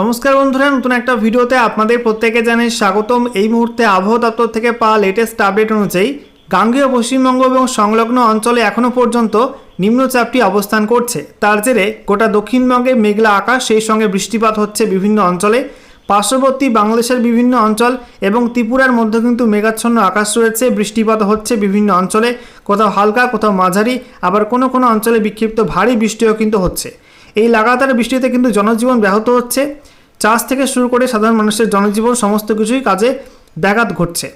নমস্কার বন্ধুরা, নতুন একটা ভিডিওতে আপনাদের প্রত্যেকে জানাই স্বাগতম। এই মুহূর্তে আবহাওয়া দপ্তর থেকে পাওয়া লেটেস্ট আপডেট অনুযায়ী গাঙ্গেয়, পশ্চিমবঙ্গ এবং সংলগ্ন অঞ্চলে এখনও পর্যন্ত নিম্নচাপটি অবস্থান করছে। তার জেরে গোটা দক্ষিণবঙ্গে মেঘলা আকাশ, সেই সঙ্গে বৃষ্টিপাত হচ্ছে বিভিন্ন অঞ্চলে। পার্শ্ববর্তী বাংলাদেশের বিভিন্ন অঞ্চল এবং ত্রিপুরার মধ্যে কিন্তু মেঘাচ্ছন্ন আকাশ রয়েছে, বৃষ্টিপাত হচ্ছে বিভিন্ন অঞ্চলে। কোথাও হালকা, কোথাও মাঝারি, আবার কোনো কোনো অঞ্চলে বিক্ষিপ্ত ভারী বৃষ্টিও কিন্তু হচ্ছে। এই লাগাতার বৃষ্টিতে কিন্তু জনজীবন ব্যাহত হচ্ছে। চাষ থেকে শুরু করে সাধারণ মানুষের জনজীবন সমস্ত কিছুই কাজে ব্যাঘাত ঘটছে।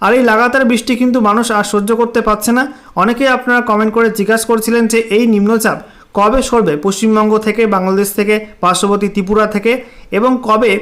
আর এই লাগাতার বৃষ্টি কিন্তু মানুষ আর সহ্য করতে পারছে না। অনেকেই আপনারা কমেন্ট করে জিজ্ঞাসা করছিলেন যে, এই নিম্নচাপ কবে সরবে? পশ্চিমবঙ্গ থেকে, বাংলাদেশ থেকে, পার্শ্ববর্তী ত্রিপুরা থেকে? এবং কবে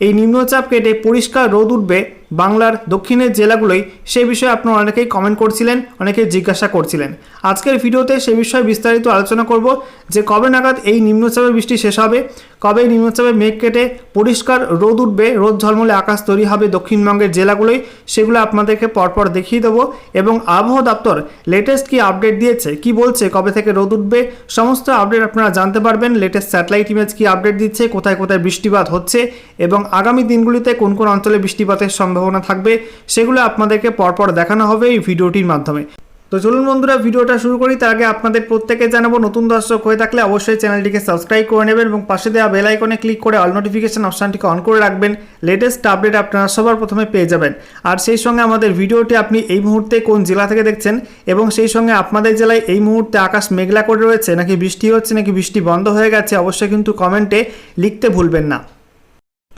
এই নিম্নচাপ কেটে পরিষ্কার রোদ উঠবে? বাংলার দক্ষিণের জেলাগুলোই সেই বিষয়ে আপনারা অনেকেই কমেন্ট করছিলেন, অনেকেই জিজ্ঞাসা করছিলেন। আজকের ভিডিওতে সে বিষয়ে বিস্তারিত আলোচনা করব যে কবে নাগাদ এই নিম্নচাপের বৃষ্টি শেষ হবে, কবে নিম্নচাপের মেঘ কেটে পরিষ্কার রোদ উঠবে, রোদ ঝলমলে আকাশ তৈরি হবে দক্ষিণবঙ্গের জেলাগুলোই সেগুলো আপনাদেরকে পরপর দেখিয়ে দেবো এবং আবহাওয়া দপ্তর লেটেস্ট কি আপডেট দিয়েছে, কি বলছে, কবে থেকে রোদ উঠবে, সমস্ত আপডেট আপনারা জানতে পারবেন লেটেস্ট স্যাটেলাইট ইমেজ কি আপডেট দিচ্ছে, কোথায় কোথায় বৃষ্টিপাত হচ্ছে এবং আগামী দিনগুলিতে কোন কোন অঞ্চলে বৃষ্টিপাতের সম্ভাবনা থাকবে, সেগুলো আপনাদেরকে পরপর দেখানো হবে এই ভিডিওটির মাধ্যমে। তো চলুন বন্ধুরা, ভিডিওটা শুরু করি। তার আগে আপনাদের প্রত্যেকে জানাব, নতুন দর্শক হয়ে থাকলে অবশ্যই চ্যানেলটিকে সাবস্ক্রাইব করে নেবেন এবং পাশে দেওয়া বেল আইকনে ক্লিক করে অল নোটিফিকেশন অপশানটিকে অন করে রাখবেন। লেটেস্ট আপডেট আপনারা সবার প্রথমে পেয়ে যাবেন। আর সেই সঙ্গে আমাদের ভিডিওটি আপনি এই মুহূর্তে কোন জেলা থেকে দেখছেন এবং সেই সঙ্গে আপনাদের জেলায় এই মুহূর্তে আকাশ মেঘলা করে রয়েছে, নাকি বৃষ্টি হচ্ছে, নাকি বৃষ্টি বন্ধ হয়ে গেছে, অবশ্যই কিন্তু কমেন্টে লিখতে ভুলবেন না।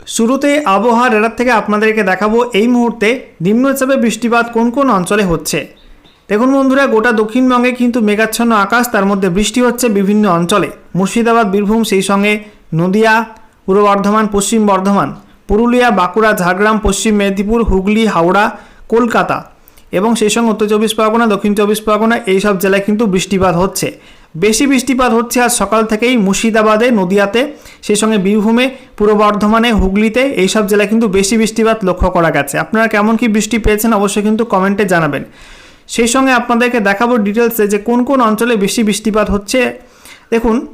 শুরুতে আবহাওয়া রেডার থেকে আপনাদেরকে দেখাবো এই মুহূর্তে নিম্নচাপে বৃষ্টিপাত কোন কোন অঞ্চলে হচ্ছে। দেখুন বন্ধুরা, গোটা দক্ষিণবঙ্গে কিন্তু মেঘাচ্ছন্ন আকাশ, তার মধ্যে বৃষ্টি হচ্ছে বিভিন্ন অঞ্চলে। মুর্শিদাবাদ, বীরভূম, সেই সঙ্গে নদিয়া, পূর্ব বর্ধমান, পশ্চিম বর্ধমান, পুরুলিয়া, বাঁকুড়া, ঝাড়গ্রাম, পশ্চিম মেদিনীপুর, হুগলি, হাওড়া, কলকাতা এবং সেই সঙ্গে উত্তর চব্বিশ পরগনা, দক্ষিণ চব্বিশ পরগনা, এইসব জেলায় কিন্তু বৃষ্টিপাত হচ্ছে। বেশি বৃষ্টিপাত হচ্ছে আজ সকাল থেকেই মুর্শিদাবাদে, নদিয়াতে। সেই সঙ্গে বীরভূমে, পূর্ব বর্ধমানে, হুগলিতে, এইসব জেলায় কিন্তু বেশি বৃষ্টিপাত লক্ষ্য করা গেছে। আপনারা কেমন কি বৃষ্টি পেয়েছেন অবশ্যই কিন্তু কমেন্টে জানাবেন। সেই সঙ্গে আপনাদেরকে দেখাবো ডিটেলসে যে কোন কোন অঞ্চলে বেশি বৃষ্টিপাত হচ্ছে। দেখুন,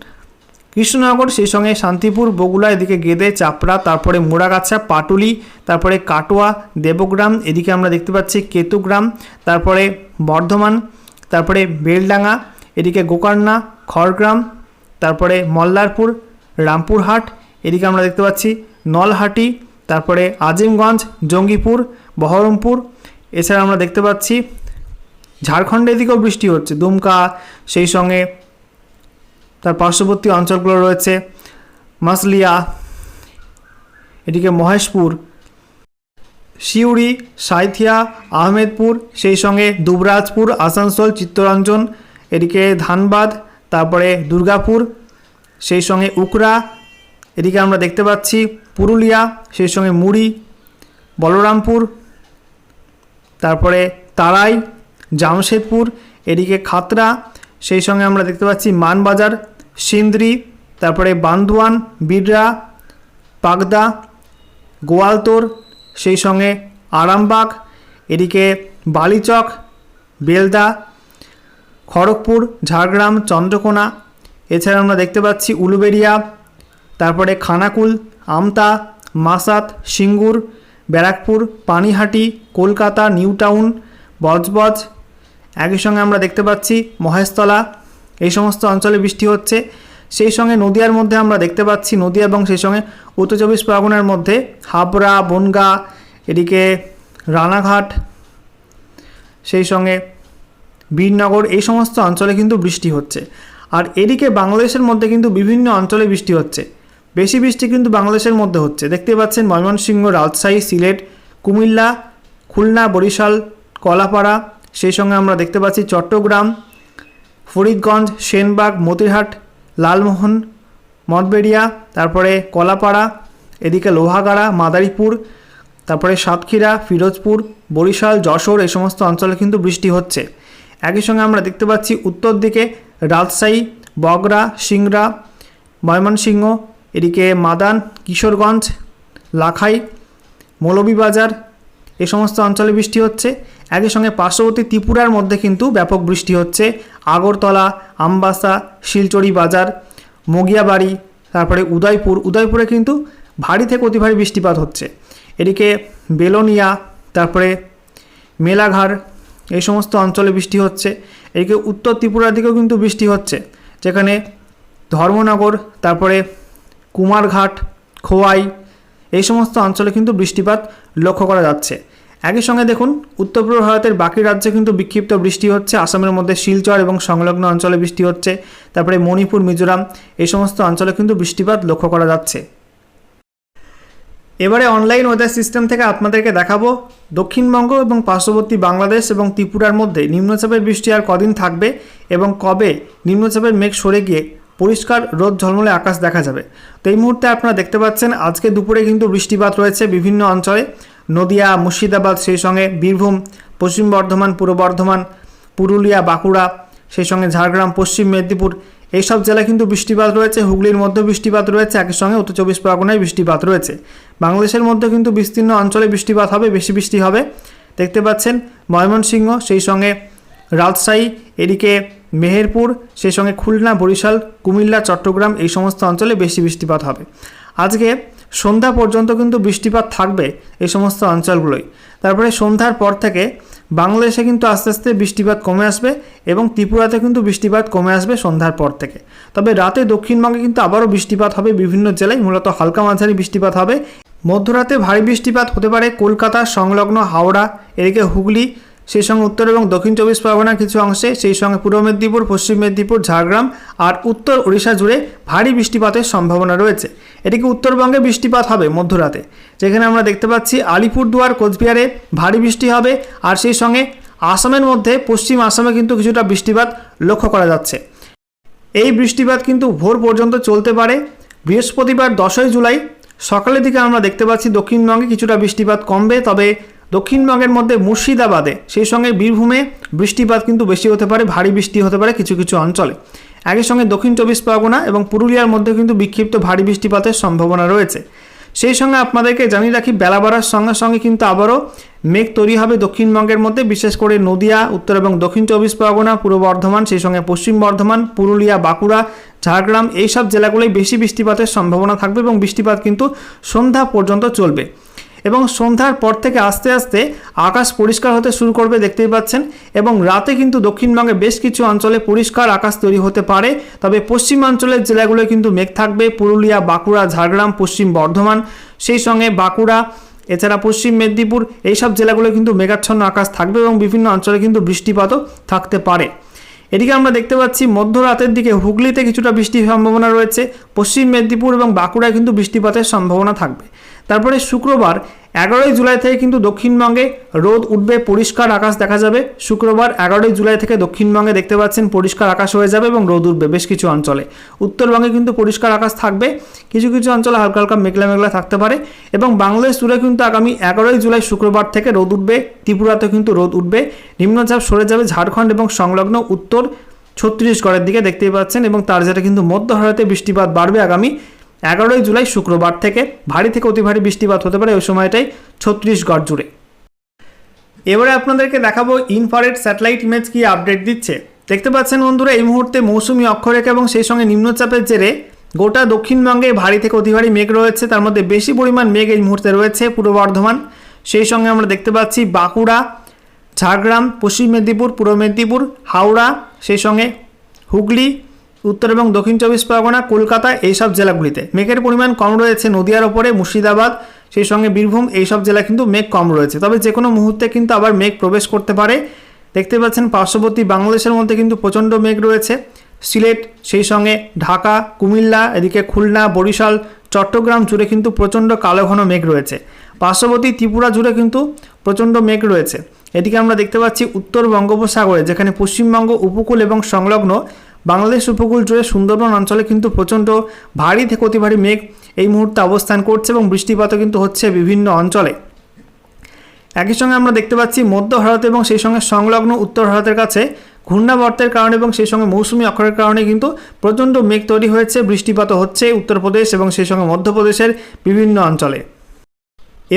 কৃষ্ণনগর, সেই সঙ্গে শান্তিপুর, বগুড়া, এদিকে গেদে, চাপড়া, তারপরে মোড়াগাছা, পাটুলি, তারপরে কাটোয়া, দেবগ্রাম, এদিকে আমরা দেখতে পাচ্ছি কেতুগ্রাম, তারপরে বর্ধমান, তারপরে বেলডাঙ্গা এদিকে গোকর্ণা, খড়গ্রাম, তারপরে মল্লারপুর, রামপুরহাট, এদিকে আমরা দেখতে পাচ্ছি নলহাটি, তারপরে আজিমগঞ্জ, জঙ্গিপুর, বহরমপুর, এছাড়া আমরা দেখতে পাচ্ছি ঝাড়খণ্ডের দিকেও বৃষ্টি হচ্ছে, দুমকা, সেই সঙ্গে তার পার্শ্ববর্তী অঞ্চলগুলো রয়েছে মাসলিয়া, এদিকে মহেশপুর, সিউড়ি, সাঁইথিয়া, আহমেদপুর, সেই সঙ্গে দুবরাজপুর, আসানসোল, চিত্তরঞ্জন এদিকে ধানবাদ, তারপরে দুর্গাপুর, সেই সঙ্গে উকরা, এদিকে আমরা দেখতে পাচ্ছি পুরুলিয়া, সেই সঙ্গে মুড়ি, বলরামপুর, তারপরে তারাই, জামশেদপুর, এদিকে খাতরা, সেই সঙ্গে আমরা দেখতে পাচ্ছি মানবাজার, সিন্দ্রি, তারপরে বান্দোয়ান, বিড়রা, পাগদা, গোয়ালতোর, সেই সঙ্গে আরামবাগ, এদিকে বালিচক, বেলদা খড়গপুর, ঝাড়গ্রাম, চন্দ্রকোনা, এছাড়া আমরা দেখতে পাচ্ছি উলুবেড়িয়া, তারপরে খানাকুল, আমতা, মাসাত, সিঙ্গুর, ব্যারাকপুর, পানিহাটি, কলকাতা নিউ টাউন বজবজ। একই সঙ্গে আমরা দেখতে পাচ্ছি মহেশতলা, এই সমস্ত অঞ্চলে বৃষ্টি হচ্ছে। সেই সঙ্গে নদিয়ার মধ্যে আমরা দেখতে পাচ্ছি নদিয়া এবং সেই সঙ্গে উত্তর চব্বিশ পরগনার মধ্যে হাবড়া, বনগা, এদিকে রানাঘাট, সেই সঙ্গে বীরনগর, এই সমস্ত অঞ্চলে কিন্তু বৃষ্টি হচ্ছে। আর এদিকে বাংলাদেশের মধ্যে কিন্তু বিভিন্ন অঞ্চলে বৃষ্টি হচ্ছে। বেশি বৃষ্টি কিন্তু বাংলাদেশের মধ্যে হচ্ছে। দেখতে পাচ্ছেন ময়মনসিংহ, রাজশাহী, সিলেট, কুমিল্লা, খুলনা, বরিশাল, কলাপাড়া, সেই সঙ্গে আমরা দেখতে পাচ্ছি চট্টগ্রাম, ফরিদগঞ্জ, সেনবাগ, মতিরহাট, লালমোহন, মঠবেড়িয়া, তারপরে কলাপাড়া, এদিকে লোহাগাড়া, মাদারীপুর, তারপরে সাতক্ষীরা, ফিরোজপুর, বরিশাল, যশোর, এই সমস্ত অঞ্চলে কিন্তু বৃষ্টি হচ্ছে। একই সঙ্গে আমরা দেখতে পাচ্ছি উত্তর দিকে রাজশাহী বগরা সিংড়া, ময়মনসিংহ, এদিকে মাদান, কিশোরগঞ্জ, লাখাই, মৌলভীবাজার, এ সমস্ত অঞ্চলে বৃষ্টি হচ্ছে। একই সঙ্গে পার্শ্ববর্তী ত্রিপুরার মধ্যে কিন্তু ব্যাপক বৃষ্টি হচ্ছে। আগরতলা, আমবাসা শিলচড়ি বাজার, মগিয়াবাড়ি, তারপরে উদয়পুর। উদয়পুরে কিন্তু ভারী থেকে অতি ভারী বৃষ্টিপাত হচ্ছে। এদিকে বেলোনিয়া, তারপরে মেলাঘাট এই সমস্ত অঞ্চলে বৃষ্টি হচ্ছে। এদিকে উত্তর ত্রিপুরার দিকেও কিন্তু বৃষ্টি হচ্ছে, যেখানে ধর্মনগর, তারপরে কুমারঘাট, খোয়াই, এই সমস্ত অঞ্চলে কিন্তু বৃষ্টিপাত লক্ষ্য করা যাচ্ছে। একই সঙ্গে দেখুন, উত্তর পূর্ব ভারতের বাকি রাজ্যে কিন্তু বিক্ষিপ্ত বৃষ্টি হচ্ছে। আসামের মধ্যে শিলচর এবং সংলগ্ন অঞ্চলে বৃষ্টি হচ্ছে। তারপরে মণিপুর, মিজোরাম, এই সমস্ত অঞ্চলে কিন্তু বৃষ্টিপাত লক্ষ্য করা যাচ্ছে। এবারে অনলাইন ওয়েদার সিস্টেম থেকে আপনাদেরকে দেখাবো দক্ষিণবঙ্গ এবং পার্শ্ববর্তী বাংলাদেশ এবং ত্রিপুরার মধ্যে নিম্নচাপের বৃষ্টি আর কদিন থাকবে এবং কবে নিম্নচাপের মেঘ সরে গিয়ে পরিষ্কার রোদ ঝলমলে আকাশ দেখা যাবে। তো এই মুহূর্তে আপনারা দেখতে পাচ্ছেন, আজকে দুপুরে কিন্তু বৃষ্টিপাত রয়েছে বিভিন্ন অঞ্চলে। নদিয়া, মুর্শিদাবাদ, সেই সঙ্গে বীরভূম, পশ্চিম বর্ধমান, পূর্ব বর্ধমান, পুরুলিয়া, বাঁকুড়া, সেই সঙ্গে ঝাড়গ্রাম, পশ্চিম মেদিনীপুর এইসব জেলায় কিন্তু বৃষ্টিপাত রয়েছে, হুগলির মধ্যে বৃষ্টিপাত রয়েছে, একই সঙ্গে উত্তর চব্বিশ পরগনায় বৃষ্টিপাত রয়েছে। বাংলাদেশের মধ্যে কিন্তু বিস্তীর্ণ অঞ্চলে বৃষ্টিপাত হবে, বেশি বৃষ্টি হবে। দেখতে পাচ্ছেন ময়মনসিংহ, সেই সঙ্গে রাজশাহী, এদিকে মেহেরপুর, সেই সঙ্গে খুলনা, বরিশাল, কুমিল্লা, চট্টগ্রাম এই সমস্ত অঞ্চলে বেশি বৃষ্টিপাত হবে। আজকে সন্ধ্যা পর্যন্ত কিন্তু বৃষ্টিপাত থাকবে এই সমস্ত অঞ্চলগুলোই তারপরে সন্ধ্যার পর থেকে বাংলাদেশে কিন্তু আস্তে আস্তে বৃষ্টিপাত কমে আসবে এবং ত্রিপুরাতে কিন্তু বৃষ্টিপাত কমে আসবে সন্ধ্যার পর থেকে। তবে রাতে দক্ষিণবঙ্গে কিন্তু আবারও বৃষ্টিপাত হবে বিভিন্ন জেলায়, মূলত হালকা মাঝারি বৃষ্টিপাত হবে। মধ্যরাতে ভারী বৃষ্টিপাত হতে পারে কলকাতা, সংলগ্ন হাওড়া, এদিকে হুগলি সেই সঙ্গে উত্তর এবং দক্ষিণ চব্বিশ পরগনার কিছু অংশে, সেই সঙ্গে পূর্ব মেদিনীপুর, পশ্চিম মেদিনীপুর, ঝাড়গ্রাম আর উত্তর ওড়িশা জুড়ে ভারী বৃষ্টিপাতের সম্ভাবনা রয়েছে। এটিকে উত্তরবঙ্গে বৃষ্টিপাত হবে মধ্যরাতে? যেখানে আমরা দেখতে পাচ্ছি আলিপুরদুয়ার, কোচবিহারে ভারী বৃষ্টি হবে আর সেই সঙ্গে আসামের মধ্যে পশ্চিম আসামে কিন্তু কিছুটা বৃষ্টিপাত লক্ষ্য করা যাচ্ছে। এই বৃষ্টিপাত কিন্তু ভোর পর্যন্ত চলতে পারে। বৃহস্পতিবার দশই জুলাই সকালের দিকে আমরা দেখতে পাচ্ছি দক্ষিণবঙ্গে কিছুটা বৃষ্টিপাত কমবে, তবে দক্ষিণবঙ্গের মধ্যে মুর্শিদাবাদে, সেই সঙ্গে বীরভূমে বৃষ্টিপাত কিন্তু বেশি হতে পারে, ভারী বৃষ্টি হতে পারে কিছু কিছু অঞ্চলে। একই সঙ্গে দক্ষিণ চব্বিশ পরগনা এবং পুরুলিয়ার মধ্যে কিন্তু বিক্ষিপ্ত ভারী বৃষ্টিপাতের সম্ভাবনা রয়েছে। সেই সঙ্গে আপনাদেরকে জানিয়ে রাখি, বেলা বাড়ার সঙ্গে সঙ্গে কিন্তু আবারও মেঘ তৈরি হবে দক্ষিণবঙ্গের মধ্যে, বিশেষ করে নদিয়া, উত্তর এবং দক্ষিণ চব্বিশ পরগনা, পূর্ব বর্ধমান, সেই সঙ্গে পশ্চিম বর্ধমান, পুরুলিয়া, বাঁকুড়া, ঝাড়গ্রাম, এইসব জেলাগুলোয় বেশি বৃষ্টিপাতের সম্ভাবনা থাকবে এবং বৃষ্টিপাত কিন্তু সন্ধ্যা পর্যন্ত চলবে। এবং সন্ধ্যার পর থেকে আস্তে আস্তে আকাশ পরিষ্কার হতে শুরু করবে, দেখতেই পাচ্ছেন। এবং রাতে কিন্তু দক্ষিণবঙ্গে বেশ কিছু অঞ্চলে পরিষ্কার আকাশ তৈরি হতে পারে। তবে পশ্চিমাঞ্চলের জেলাগুলোয় কিন্তু মেঘ থাকবে। পুরুলিয়া, বাঁকুড়া, ঝাড়গ্রাম, পশ্চিম বর্ধমান, সেই সঙ্গে বাঁকুড়া, এছাড়া পশ্চিম মেদিনীপুর, এইসব জেলাগুলো কিন্তু মেঘাচ্ছন্ন আকাশ থাকবে এবং বিভিন্ন অঞ্চলে কিন্তু বৃষ্টিপাতও থাকতে পারে। এদিকে আমরা দেখতে পাচ্ছি, মধ্যরাতের দিকে হুগলিতে কিছুটা বৃষ্টির সম্ভাবনা রয়েছে। পশ্চিম মেদিনীপুর এবং বাঁকুড়ায় কিন্তু বৃষ্টিপাতের সম্ভাবনা থাকবে। তারপরে শুক্রবার এগারোই জুলাই থেকে কিন্তু দক্ষিণবঙ্গে রোদ উঠবে, পরিষ্কার আকাশ দেখা যাবে। শুক্রবার এগারোই জুলাই থেকে দক্ষিণবঙ্গে দেখতে পাচ্ছেন পরিষ্কার আকাশ হয়ে যাবে এবং রোদ উঠবে বেশ কিছু অঞ্চলে। উত্তরবঙ্গে কিন্তু পরিষ্কার আকাশ থাকবে, কিছু কিছু অঞ্চলে হালকা হালকা মেঘলা মেঘলা থাকতে পারে এবং বাংলাদেশ জুড়ে কিন্তু আগামী এগারোই জুলাই শুক্রবার থেকে রোদ উঠবে, ত্রিপুরাতে কিন্তু রোদ উঠবে। নিম্নচাপ সরে যাবে ঝাড়খণ্ড এবং সংলগ্ন উত্তর ছত্তিশগড়ের দিকে দেখতেই পাচ্ছেন এবং তার যেটা কিন্তু মধ্য ভারতে বৃষ্টিপাত বাড়বে আগামী এগারোই জুলাই শুক্রবার থেকে ভারী থেকে অতি ভারী বৃষ্টিপাত হতে পারে। ওই সময়টাই ছত্রিশগড় জুড়ে। এবারে আপনাদেরকে দেখাবো ইনফারেট স্যাটেলাইট ইমেজ কি আপডেট দিচ্ছে। দেখতে পাচ্ছেন বন্ধুরা, এই মুহূর্তে মৌসুমি অক্ষরেখা এবং সেই সঙ্গে নিম্নচাপের জেরে গোটা দক্ষিণবঙ্গে ভারী থেকে অতি ভারী মেঘ রয়েছে। তার মধ্যে বেশি পরিমাণ মেঘ এই মুহূর্তে রয়েছে পূর্ব বর্ধমান। সেই সঙ্গে আমরা দেখতে পাচ্ছি বাঁকুড়া, ঝাড়গ্রাম, পশ্চিম মেদিনীপুর, পূর্ব মেদিনীপুর, হাওড়া, সেই সঙ্গে হুগলি উত্তর এবং দক্ষিণ চব্বিশ পরগনা, কলকাতা এইসব জেলাগুলিতে। মেঘের পরিমাণ কম রয়েছে নদিয়ার ওপরে, মুর্শিদাবাদ, সেই সঙ্গে বীরভূম এইসব জেলা কিন্তু মেঘ কম রয়েছে। তবে যে কোনো মুহূর্তে কিন্তু আবার মেঘ প্রবেশ করতে পারে। দেখতে পাচ্ছেন পার্শ্ববর্তী বাংলাদেশের মধ্যে কিন্তু প্রচণ্ড মেঘ রয়েছে। সিলেট, সেই সঙ্গে ঢাকা, কুমিল্লা, এদিকে খুলনা, বরিশাল, চট্টগ্রাম জুড়ে কিন্তু প্রচণ্ড কালো ঘন মেঘ রয়েছে। পার্শ্ববর্তী ত্রিপুরা জুড়ে কিন্তু প্রচণ্ড মেঘ রয়েছে। এদিকে আমরা দেখতে পাচ্ছি উত্তর বঙ্গোপসাগরে, যেখানে পশ্চিমবঙ্গ উপকূল এবং সংলগ্ন বাংলাদেশ উপকূল জুড়ে সুন্দরবন অঞ্চলে কিন্তু প্রচণ্ড ভারী থেকে অতি ভারী মেঘ এই মুহূর্তে অবস্থান করছে এবং বৃষ্টিপাতও কিন্তু হচ্ছে বিভিন্ন অঞ্চলে। একই সঙ্গে আমরা দেখতে পাচ্ছি মধ্য ভারত এবং সেই সঙ্গে সংলগ্ন উত্তর ভারতের কাছে ঘূর্ণাবর্তের কারণে এবং সেই সঙ্গে মৌসুমি অক্ষরের কারণে কিন্তু প্রচণ্ড মেঘ তৈরি হয়েছে, বৃষ্টিপাতও হচ্ছে উত্তরপ্রদেশ এবং সেই সঙ্গে মধ্যপ্রদেশের বিভিন্ন অঞ্চলে।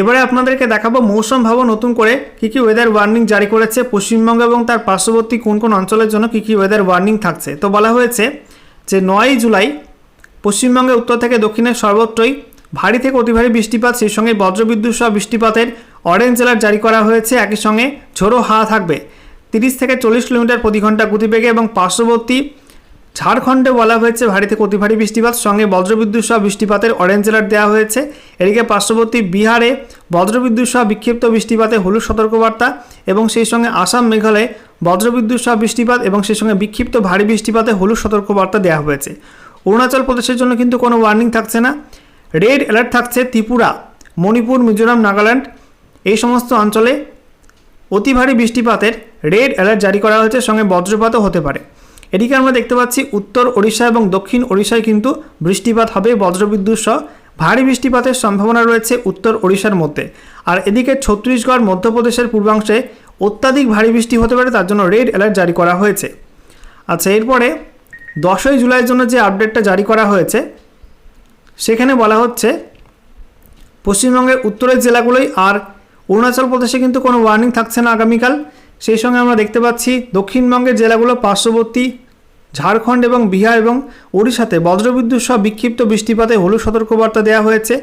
এবারে আপনাদেরকে দেখাবো মৌসুম ভবন নতুন করে কী কী ওয়েদার ওয়ার্নিং জারি করেছে, পশ্চিমবঙ্গ এবং তার পার্শ্ববর্তী কোন কোন অঞ্চলের জন্য কী কী ওয়েদার ওয়ার্নিং থাকছে। তো বলা হয়েছে যে নয়ই জুলাই পশ্চিমবঙ্গে উত্তর থেকে দক্ষিণের সর্বত্রই ভারী থেকে অতি ভারী বৃষ্টিপাত, সেই সঙ্গে বজ্রবিদ্যুৎ সহ বৃষ্টিপাতের অরেঞ্জ অ্যালার্ট জারি করা হয়েছে, একই সঙ্গে ঝোড়ো হাওয়া থাকবে। তিরিশ থেকে চল্লিশ কিলোমিটার প্রতি ঘণ্টা গতিবেগে এবং পার্শ্ববর্তী ঝাড়খণ্ডে বলা হয়েছে ভারী থেকে অতি ভারী বৃষ্টিপাত, সঙ্গে বজ্রবিদ্যুৎ সহ বৃষ্টিপাতের অরেঞ্জ অ্যালার্ট দেওয়া হয়েছে। এদিকে পার্শ্ববর্তী বিহারে বজ্রবিদ্যুৎ সহ বিক্ষিপ্ত বৃষ্টিপাতে হলুদ সতর্কবার্তা এবং সেই সঙ্গে আসাম, মেঘালয়ে বজ্রবিদ্যুৎ সহ বৃষ্টিপাত এবং সেই সঙ্গে বিক্ষিপ্ত ভারী বৃষ্টিপাতে হলুদ সতর্কবার্তা দেওয়া হয়েছে। অরুণাচল প্রদেশের জন্য কিন্তু কোনো ওয়ার্নিং থাকছে না। রেড অ্যালার্ট থাকছে ত্রিপুরা, মণিপুর, মিজোরাম, নাগাল্যান্ড। এই সমস্ত অঞ্চলে অতি ভারী বৃষ্টিপাতের রেড অ্যালার্ট জারি করা হয়েছে, সঙ্গে বজ্রপাতও হতে পারে। এদিকে আমরা দেখতে পাচ্ছি উত্তর ওড়িশা এবং দক্ষিণ ওড়িশায় কিন্তু বৃষ্টিপাত হবে, বজ্রবিদ্যুৎ সহ ভারী বৃষ্টিপাতের সম্ভাবনা রয়েছে উত্তর ওড়িশার মধ্যে। আর এদিকে ছত্তিশগড়, মধ্যপ্রদেশের পূর্বাংশে অত্যাধিক ভারী বৃষ্টি হতে পারে, তার জন্য রেড অ্যালার্ট জারি করা হয়েছে। আচ্ছা এরপরে দশই জুলাইয়ের জন্য যে আপডেটটা জারি করা হয়েছে, সেখানে বলা হচ্ছে, পশ্চিমবঙ্গের উত্তরের জেলাগুলোই আর অরুণাচল প্রদেশে কিন্তু কোনো ওয়ার্নিং থাকছে না আগামীকাল। সেই সঙ্গে আমরা দেখতে পাচ্ছি দক্ষিণবঙ্গের জেলাগুলো পার্শ্ববর্তী, ঝাড়খণ্ড এবং বিহার এবং ওড়িশাতে বজ্রবিদ্যুৎ সহ বিক্ষিপ্ত বৃষ্টিপাতে হলুদ সতর্কবার্তা দেওয়া হয়েছে।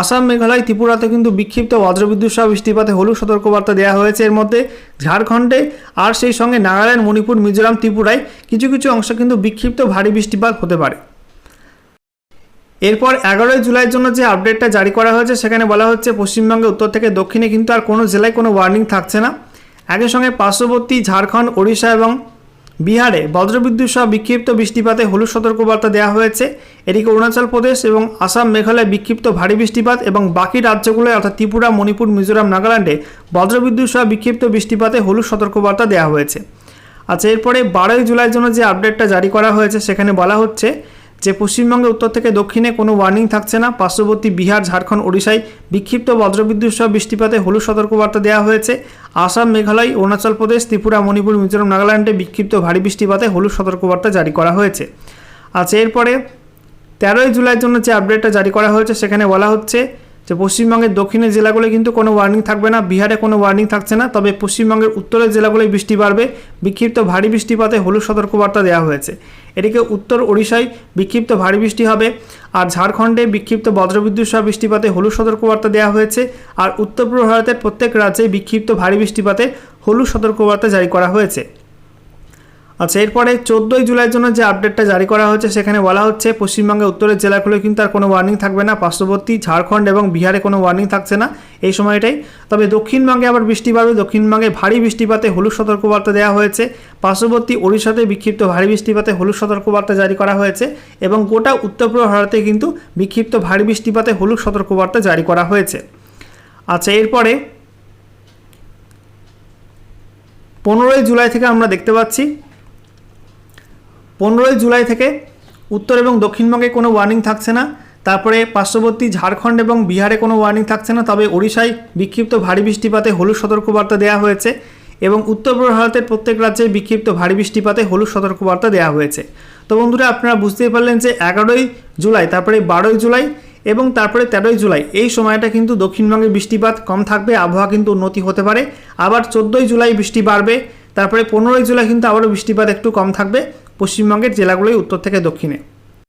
আসাম, মেঘালয়, ত্রিপুরাতে কিন্তু বিক্ষিপ্ত বজ্রবিদ্যুৎ সহ বৃষ্টিপাতে হলুদ সতর্কবার্তা দেওয়া হয়েছে। এর মধ্যে ঝাড়খণ্ডে আর সেই সঙ্গে নাগাল্যান্ড, মণিপুর, মিজোরাম, ত্রিপুরায় কিছু কিছু অংশ কিন্তু বিক্ষিপ্ত ভারী বৃষ্টিপাত হতে পারে। এরপর এগারোই জুলাইয়ের জন্য যে আপডেটটা জারি করা হয়েছে, সেখানে বলা হচ্ছে পশ্চিমবঙ্গে উত্তর থেকে দক্ষিণে কিন্তু আর কোনো জেলায় কোনো ওয়ার্নিং থাকছে না। একই সঙ্গে পার্শ্ববর্তী ঝাড়খণ্ড, ওড়িশা এবং বিহারে বজ্রবিদ্যুৎ সহ বিক্ষিপ্ত বৃষ্টিপাতে হলুদ সতর্কবার্তা দেওয়া হয়েছে। এদিকে অরুণাচল প্রদেশ এবং আসাম, মেঘালয়ে বিক্ষিপ্ত ভারী বৃষ্টিপাত এবং বাকি রাজ্যগুলোয় অর্থাৎ ত্রিপুরা, মণিপুর, মিজোরাম, নাগাল্যান্ডে বজ্রবিদ্যুৎ সহ বিক্ষিপ্ত বৃষ্টিপাতে হলুদ সতর্কবার্তা দেওয়া হয়েছে। আচ্ছা এরপরে বারোই জুলাইয়ের জন্য যে আপডেটটা জারি করা হয়েছে, সেখানে বলা হচ্ছে যে পশ্চিমবঙ্গে উত্তর থেকে দক্ষিণে কোনো ওয়ার্নিং থাকছে না। পার্শ্ববর্তী বিহার, ঝাড়খণ্ড, ওড়িশায় বিক্ষিপ্ত বজ্রবিদ্যুৎ সহ বৃষ্টিপাতে হলুদ সতর্কবার্তা দেওয়া হয়েছে। আসাম, মেঘালয়, অরুণাচল প্রদেশ, ত্রিপুরা, মণিপুর, মিজোরাম, নাগাল্যান্ডে বিক্ষিপ্ত ভারী বৃষ্টিপাতে হলুদ সতর্কবার্তা জারি করা হয়েছে। আচ্ছা এরপরে তেরোই জুলাইয়ের জন্য যে আপডেটটা জারি করা হয়েছে, সেখানে বলা হচ্ছে যে পশ্চিমবঙ্গের দক্ষিণের জেলাগুলো কিন্তু কোনো ওয়ার্নিং থাকবে না। বিহারে কোনো ওয়ার্নিং থাকছে না, তবে পশ্চিমবঙ্গের উত্তরের জেলাগুলোয় বৃষ্টি বাড়বে। বিক্ষিপ্ত ভারী বৃষ্টিপাতে হলুদ সতর্কবার্তা দেওয়া হয়েছে। এদিকে উত্তর ওড়িশায় বিক্ষিপ্ত ভারী বৃষ্টি হবে, আর ঝাড়খণ্ডে বিক্ষিপ্ত বজ্রবিদ্যুৎ সহ বৃষ্টিপাতে হলুদ সতর্কবার্তা দেওয়া হয়েছে, আর উত্তর পূর্ব ভারতের প্রত্যেক রাজ্যে বিক্ষিপ্ত ভারী বৃষ্টিপাতে হলুদ সতর্কবার্তা জারি করা হয়েছে। আচ্ছা এরপরে চোদ্দোই জুলাইয়ের জন্য যে আপডেটটা জারি করা হয়েছে, সেখানে বলা হচ্ছে পশ্চিমবঙ্গের উত্তরের জেলাগুলো কিন্তু আর কোনো ওয়ার্নিং থাকবে না। পার্শ্ববর্তী ঝাড়খণ্ড এবং বিহারে কোনো ওয়ার্নিং থাকছে না এই সময়টাই। তবে দক্ষিণবঙ্গে আবার বৃষ্টি বাড়বে। দক্ষিণবঙ্গে ভারী বৃষ্টিপাতে হলুদ সতর্কবার্তা দেওয়া হয়েছে। পার্শ্ববর্তী ওড়িশাতে বিক্ষিপ্ত ভারী বৃষ্টিপাতে হলুদ সতর্কবার্তা জারি করা হয়েছে এবং গোটা উত্তর পূর্ব ভারতে কিন্তু বিক্ষিপ্ত ভারী বৃষ্টিপাতে হলুদ সতর্কবার্তা জারি করা হয়েছে। আচ্ছা এরপরে পনেরোই জুলাই থেকে আমরা দেখতে পাচ্ছি পনেরোই জুলাই থেকে উত্তর এবং দক্ষিণবঙ্গে কোনো ওয়ার্নিং থাকছে না। তারপরে পার্শ্ববর্তী ঝাড়খণ্ড এবং বিহারে কোনো ওয়ার্নিং থাকছে না। তবে ওড়িশায় বিক্ষিপ্ত ভারী বৃষ্টিপাতে হলুদ সতর্কবার্তা দেওয়া হয়েছে এবং উত্তর পূর্ব ভারতের প্রত্যেক রাজ্যে বিক্ষিপ্ত ভারী বৃষ্টিপাতে হলুদ সতর্কবার্তা দেওয়া হয়েছে। তো বন্ধুরা, আপনারা বুঝতেই পারলেন যে এগারোই জুলাই, তারপরে বারোই জুলাই এবং তারপরে তেরোই জুলাই, এই সময়টা কিন্তু দক্ষিণবঙ্গে বৃষ্টিপাত কম থাকবে, আবহাওয়া কিন্তু উন্নতি হতে পারে। আবার চোদ্দোই জুলাই বৃষ্টি বাড়বে, তারপরে পনেরোই জুলাই কিন্তু আবারও বৃষ্টিপাত একটু কম থাকবে। পশ্চিমবঙ্গের জেলাগুলোই উত্তর থেকে দক্ষিণে।